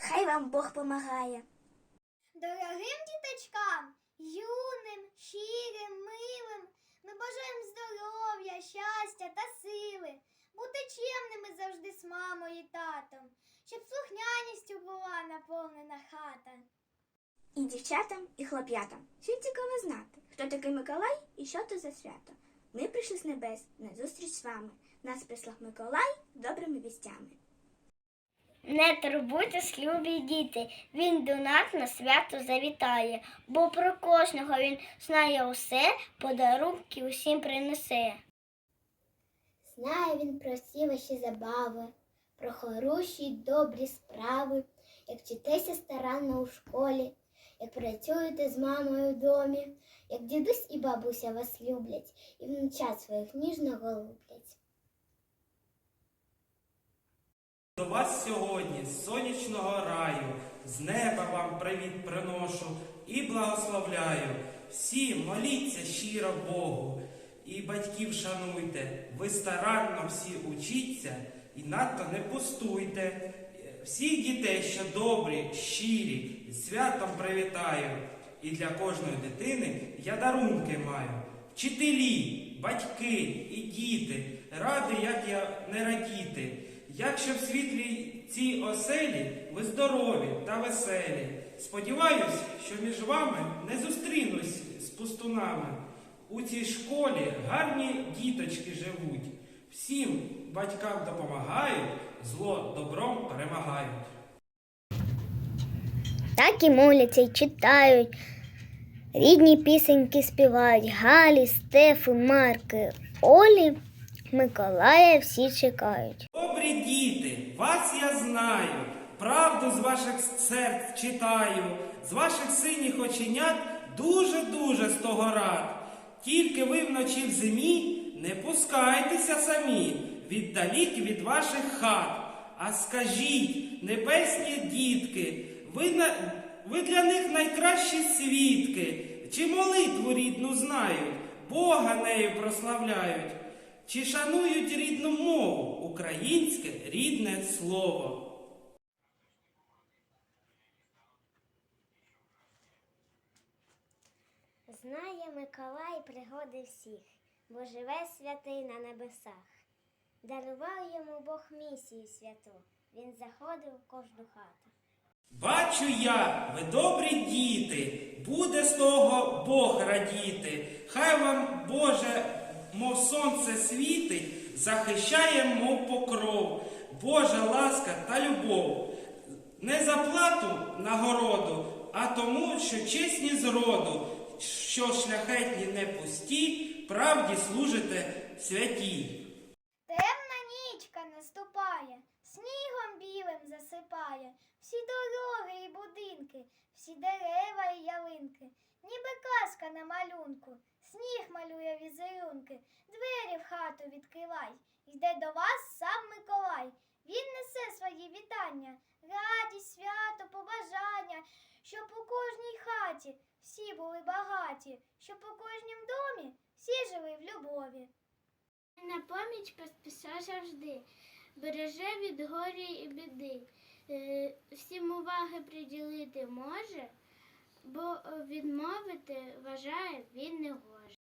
Хай вам Бог помагає. Дорогим діточкам, юним, щирим, милим, ми бажаємо здоров'я, щастя та сили, бути чемними завжди з мамою і татом, щоб слухняністю була наповнена хата. І дівчатам, і хлоп'ятам. Всім цікаво знати, хто такий Миколай і що то за свято. Ми прийшли з небес на зустріч з вами. Нас прислав Миколай добрими вістями. Не турбуйтесь, любі діти, він до нас на свято завітає, бо про кожного він знає усе, подарунки усім принесе. Знає він про всі ваші забави, про хороші й добрі справи, як вчитеся старанно у школі, як працюєте з мамою в домі, як дідусь і бабуся вас люблять і внучат своїх ніжно голублять. До вас сьогодні з сонячного раю, з неба вам привіт приношу і благословляю. Всі моліться щиро Богу і батьків шануйте. Ви старанно всі учіться і надто не пустуйте. Всіх дітей, що добрі, щирі, святом привітаю. І для кожної дитини я дарунки маю. Вчителі, батьки і діти, ради, як я не радіти. Якщо в світлій цій оселі ви здорові та веселі, сподіваюсь, що між вами не зустрінусь з пустунами. У цій школі гарні діточки живуть. Всім батькам допомагають, зло добром перемагають. Так і моляться й читають, рідні пісеньки співають Галі, Стефи, Марки, Олі, Миколая всі чекають. Добрі діти, вас я знаю, правду з ваших серць читаю, з ваших синіх оченят дуже-дуже з того рад. Тільки ви вночі в зимі не пускайтеся самі, віддалік від ваших хат. А скажіть, небесні дітки, ви, на... ви для них найкращі свідки, чи молитву рідну знають, Бога нею прославляють. Чи шанують рідну мову, українське рідне слово? Знає Миколай пригоди всіх, бо живе святий на небесах. Дарував йому Бог місію святу, він заходив в кожну хату. Бачу я, ви добрі діти, буде з того Бог радіти. Хай вам, Боже, мов сонце світить, захищає, мов покров, Божа ласка та любов. Не за плату нагороду, а тому, що чесні з роду, що шляхетні не пусті, правді служите святій. Темна нічка наступає, снігом білим засипає, всі дороги і всі дерева і ялинки, ніби казка на малюнку, сніг малює візерунки, двері в хату відкривай, йде до вас сам Миколай. Він несе свої вітання, радість, свято, побажання, щоб у кожній хаті всі були багаті, щоб у кожнім домі всі жили в любові. На поміч поспіша завжди, береже від горі і біди. Е, Всім уваги приділити може, бо е, відмовити вважає він не гоже.